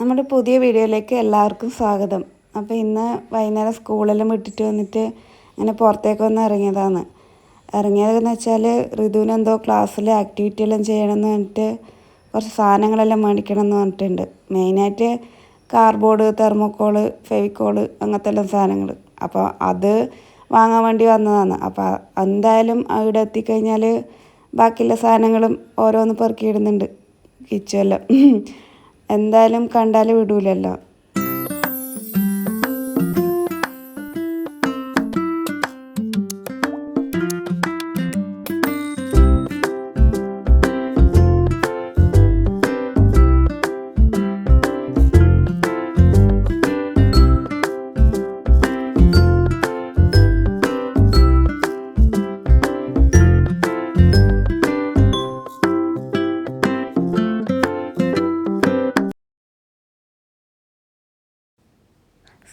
നമ്മുടെ പുതിയ വീഡിയോയിലേക്ക് എല്ലാവർക്കും സ്വാഗതം. അപ്പോൾ ഇന്ന് വൈകുന്നേരം സ്കൂളെല്ലാം വിട്ടിട്ട് വന്നിട്ട് ഇങ്ങനെ പുറത്തേക്ക് വന്ന് ഇറങ്ങിയതാണ്. ഇറങ്ങിയതെന്ന് വെച്ചാൽ ഋതുവിന് എന്തോ ക്ലാസ്സിൽ ആക്ടിവിറ്റി എല്ലാം ചെയ്യണമെന്ന് പറഞ്ഞിട്ട് കുറച്ച് സാധനങ്ങളെല്ലാം മേടിക്കണം എന്ന് പറഞ്ഞിട്ടുണ്ട് മെയിനായിട്ട് കാർബോർഡ് തെർമോക്കോൾ ഫെവിക്കോൾ അങ്ങനത്തെ എല്ലാം സാധനങ്ങൾ. അപ്പോൾ അത് വാങ്ങാൻ വേണ്ടി വന്നതാണ്. അപ്പോൾ എന്തായാലും അവിടെ എത്തിക്കഴിഞ്ഞാൽ ബാക്കിയുള്ള സാധനങ്ങളും ഓരോന്ന് പെറുക്കിയിടുന്നുണ്ട് കിച്ചുവെല്ലാം എന്തായാലും കണ്ടാൽ വിടൂലല്ലോ.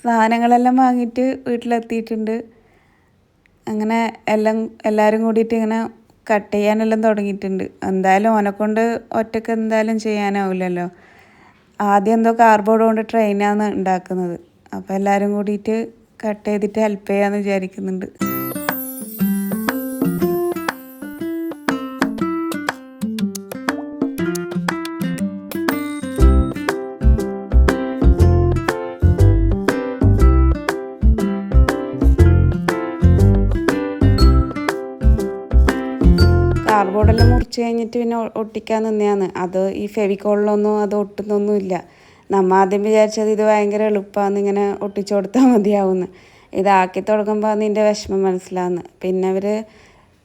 സാധനങ്ങളെല്ലാം വാങ്ങിയിട്ട് വീട്ടിലെത്തിയിട്ടുണ്ട്. അങ്ങനെ എല്ലാം എല്ലാവരും കൂടിയിട്ട് ഇങ്ങനെ കട്ട് ചെയ്യാനെല്ലാം തുടങ്ങിയിട്ടുണ്ട്. എന്തായാലും ഓനെക്കൊണ്ട് ഒറ്റയ്ക്ക് എന്തായാലും ചെയ്യാനാവില്ലല്ലോ. ആദ്യം എന്തോ കാർബോർഡ് കൊണ്ട് ട്രെയിനാണ് ഉണ്ടാക്കുന്നത്. അപ്പോൾ എല്ലാവരും കൂടിയിട്ട് കട്ട് ചെയ്തിട്ട് ഹെൽപ്പ് ചെയ്യാമെന്ന് വിചാരിക്കുന്നുണ്ട്. കാർഡ്ബോർഡെല്ലാം മുറിച്ച് കഴിഞ്ഞിട്ട് പിന്നെ ഒട്ടിക്കാൻ നിന്നെയാണ്. അത് ഈ ഫെവിക്കോളിലൊന്നും അത് ഒട്ടുന്നൊന്നുമില്ല. നമ്മ ആദ്യം വിചാരിച്ചത് ഇത് ഭയങ്കര എളുപ്പമാണ് ഇങ്ങനെ ഒട്ടിച്ചു കൊടുത്താൽ മതിയാവുമെന്ന് ഇതാക്കി തുടങ്ങുമ്പോൾ നിന്റെ വിഷമം മനസ്സിലാവുന്നു പിന്നെ അവർ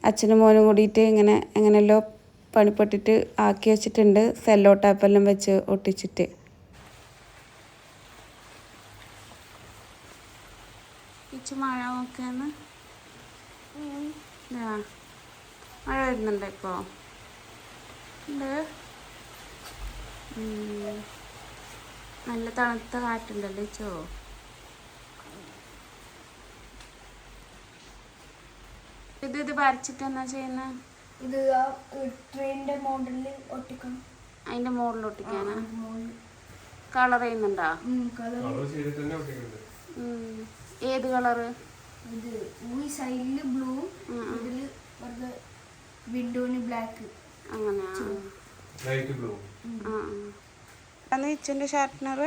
അച്ഛനും മോനും കൂടിയിട്ട് ഇങ്ങനെ എങ്ങനെയല്ലോ പണിപ്പെട്ടിട്ട് ആക്കി വെച്ചിട്ടുണ്ട്. സെല്ലോ ടാപ്പെല്ലാം വെച്ച് ഒട്ടിച്ചിട്ട്. മഴ നോക്കാന്ന്. മഴ വരുന്നുണ്ട് ഇപ്പോൾ ഉണ്ട്. നല്ല തണുത്ത കാറ്റുണ്ടല്ലോ ചോ? ഇത് ഇത് വരച്ചിട്ട് എന്നാ ചെയ്യുന്നത് ഇത് ആ ട്രെയിനിന്റെ മോഡലിൽ ഒട്ടിക്കണം. അതിന്റെ മോഡൽ ഒട്ടിക്കാനാ? കളർ ചെയ്യുന്നുണ്ടോ? ഏത് കളറ്? ഇത് ഈ സൈഡിൽ ബ്ലൂ ഇതിൽ വെറുതെ വിൻഡോന് ബ്ലാക്ക് അങ്ങനെ? ലൈറ്റ് ബ്ലൂ അന്ന് ഇച്ചന്റെ ഷാർട്ട്നർ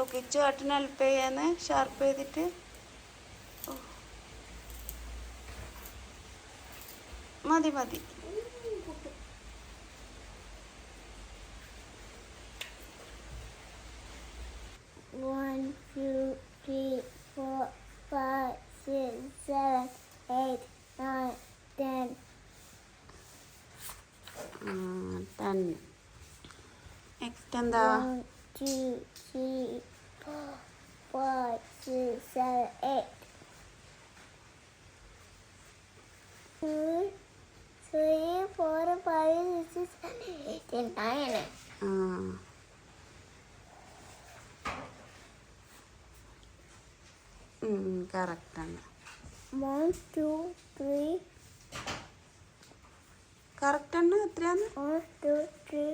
ഓക്കെ ഇച്ചു ഏട്ടന് ഹെൽപ്പ് ചെയ്യാന്ന് ഷാർപ്പ് ചെയ്തിട്ട്. മതി മതി. Nine. കറക്റ്റാണ് One, two, three,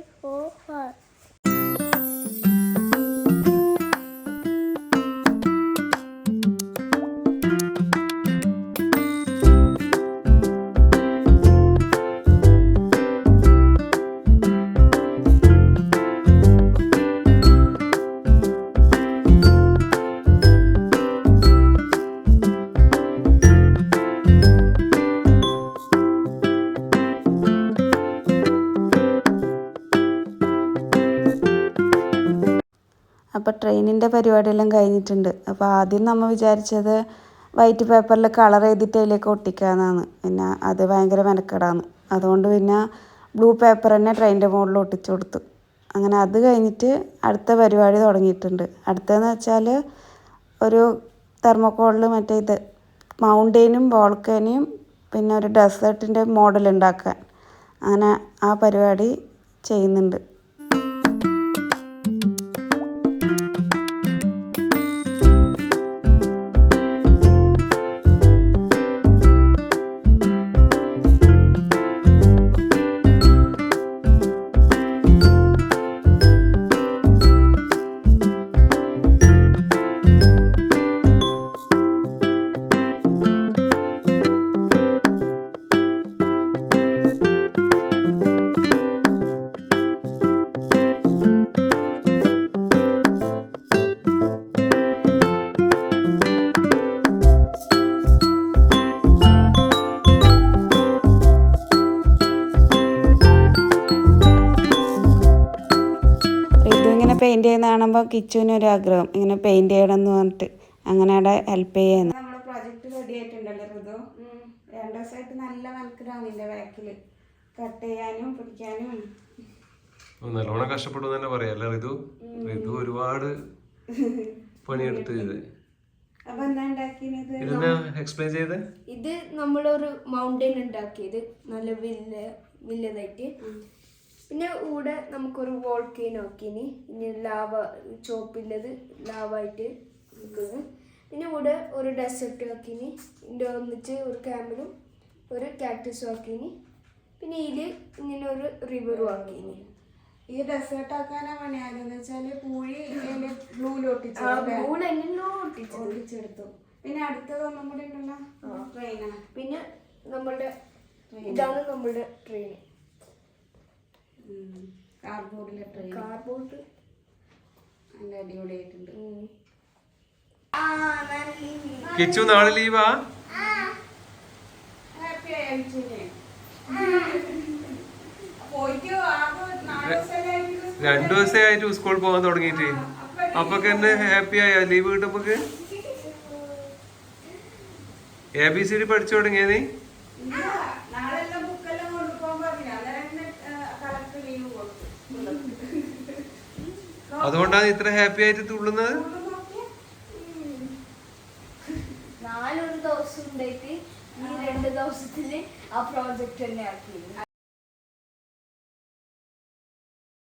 അപ്പോൾ ട്രെയിനിന്റെ പരിപാടിയെല്ലാം കഴിഞ്ഞിട്ടുണ്ട്. അപ്പോൾ ആദ്യം നമ്മൾ വിചാരിച്ചത് വൈറ്റ് പേപ്പറിൽ കളർ ചെയ്തിട്ട് അതിലേക്ക് ഒട്ടിക്കാമെന്നാണ് പിന്നെ അത് ഭയങ്കര മെനക്കെടാന്ന് അതുകൊണ്ട് പിന്നെ ബ്ലൂ പേപ്പർ തന്നെ ട്രെയിനിന്റെ മുകളിൽ ഒട്ടിച്ചു കൊടുത്തു. അങ്ങനെ അത് കഴിഞ്ഞിട്ട് അടുത്ത പരിപാടി തുടങ്ങിയിട്ടുണ്ട്. അടുത്തതെന്ന് വെച്ചാൽ ഒരു തെർമോക്കോളിൽ മറ്റേ ഇത് മൗണ്ടെയിനും വോൾക്കനെയും പിന്നെ ഒരു ഡെസേർട്ടിന്റെ മോഡൽ ഉണ്ടാക്കാൻ അങ്ങനെ ആ പരിപാടി ചെയ്യുന്നുണ്ട്. പെയിന്റ് ചെയ്യുന്ന കാണുമ്പോൾ കിച്ചുവിന് ഒരു ആഗ്രഹം ഇങ്ങനെ പെയിന്റ് ചെയ്യണം എന്ന് പറഞ്ഞിട്ട് അങ്ങനെ അവിടെ ഹെൽപ്പ് ചെയ്യുന്നു. നമ്മുടെ പ്രോജക്റ്റ് റെഡി ആയിട്ടുണ്ടല്ലോ ഋതു. രണ്ട് ദിവസമായിട്ട് നല്ല മനക്കിലാണ് നിന്റെ ബാക്കിൽ കട്ട് ചെയ്യാനും പിടിക്കാനും. നല്ലോണം കഷ്ടപ്പെട്ടു തന്നെ പറയാം അല്ലേ ഋതു? ഋതു ഒരുപാട് പണിയെടുത്ത് ചെയ്ത്? എക്സ്പ്ലെയിൻ ഇത് നമ്മളൊരു മൗണ്ടൻ ഉണ്ടാക്കിയത്. നല്ല വലിയ വലിയതായിട്ട്. പിന്നെ കൂടെ നമുക്കൊരു വോൾക്കേനോ ആക്കിനി ഇനി ലാവ ചോപ്പില്ലത് ലാവായിട്ട് നിൽക്കുന്നത് പിന്നെ കൂടെ ഒരു ഡെസേർട്ട് നോക്കിനി. ഇതിന്റെ ഒന്നിച്ച് ഒരു ക്യാമ്പിലും ഒരു കാക്ടസ് ആക്കിനി പിന്നെ ഇതിൽ ഇങ്ങനെ ഒരു റിവറും ആക്കിനി ഈ ഡെസേർട്ട് ആക്കാനാ പണിയാലെന്ന് വെച്ചാൽ പൂഴി ബ്ലൂ ഒട്ടിച്ചത്. ഒട്ടിച്ചെടുത്തു. പിന്നെ അടുത്തത് ഒന്നും കൂടി ഉണ്ടല്ലോ? ട്രെയിനാണ്. പിന്നെ നമ്മളുടെ ഇതാണ് നമ്മളുടെ ട്രെയിൻ. കാർഡ്ബോർഡിലെ ട്രെയിൻ. കാർബോർഡ് നല്ല അടിപൊളിയായിട്ടുണ്ട്. കിച്ചു നാളെ ലീവാ? ഹാപ്പി ആയി പോയിട്ട് ആകെ നാല് ദിവസമല്ലേ ആയിട്ടുള്ളൂ. രണ്ടു ദിവസമായിട്ട് സ്കൂളിൽ പോകാൻ തുടങ്ങിയിട്ട്. അപ്പൊ തന്നെ ഹാപ്പി ആയ? ലീവ് കിട്ടുമ്പോ എ ബി സി ഡി പഠിച്ചു തുടങ്ങിയ അതുകൊണ്ടാണ് ഇത്ര ഹാപ്പി ആയിട്ട് തുള്ളുന്നത്. രണ്ട് ആ പ്രോജക്റ്റ് തന്നെ ആക്കി